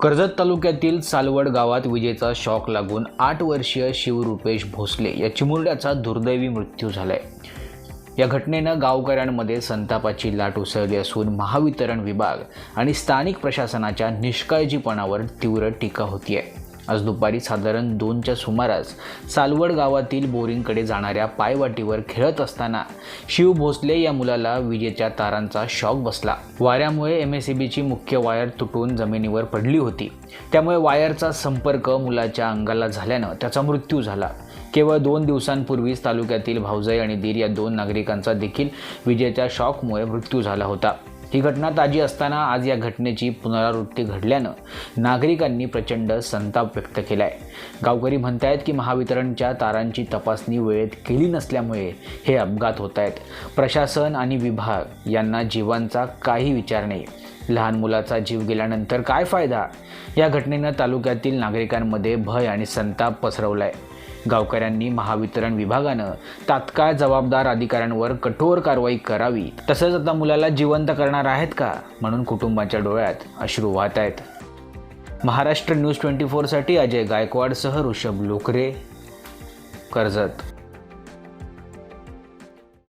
कर्जत तालुक्यातील सालवड गावात विजेचा शॉक लागून आठ वर्षीय शिवरुपेश भोसले या चिमुरड्याचा दुर्दैवी मृत्यू झालाय. या घटनेनं गावकऱ्यांमध्ये संतापाची लाट उसळली असून महावितरण विभाग आणि स्थानिक प्रशासनाच्या निष्काळजीपणावर तीव्र टीका होतीये. आज दुपारी साधारण दोनच्या सुमारास सालवड गावातील बोरिंगकडे जाणाऱ्या पायवाटीवर खेळत असताना शिव भोसले या मुलाला विजेच्या तारांचा शॉक बसला. वाऱ्यामुळे एम एस बीची मुख्य वायर तुटून जमिनीवर पडली होती. त्यामुळे वायरचा संपर्क मुलाच्या अंगाला झाल्यानं त्याचा मृत्यू झाला. केवळ दोन दिवसांपूर्वीच तालुक्यातील भाऊजाई आणि दीर या दोन नागरिकांचा देखील विजेच्या शॉकमुळे मृत्यू झाला होता. ही घटना ताजी असताना आज या घटनेची पुनरावृत्ती घडल्यानं नागरिकांनी प्रचंड संताप व्यक्त केलाय. गावकरी म्हणतायत की महावितरणच्या तारांची तपासणी वेळेत केली नसल्यामुळे हे अपघात होत आहेत प्रशासन आणि विभाग यांना जीवांचा काही विचार नाही. लहान मुलाचा जीव गेल्यानंतर काय फायदा? या घटनेनं तालुक्यातील नागरिकांमध्ये भय आणि संताप पसरवलाय. गावकऱ्यांनी महावितरण विभागानं तात्काळ जबाबदार अधिकाऱ्यांवर कठोर कारवाई करावी. तसंच आता मुलाला जिवंत करणार आहेत का? म्हणून कुटुंबाच्या डोळ्यात अश्रू वाहत आहेत. महाराष्ट्र न्यूज ट्वेंटी फोरसाठी अजय गायकवाडसह ऋषभ लोकरे कर्जत.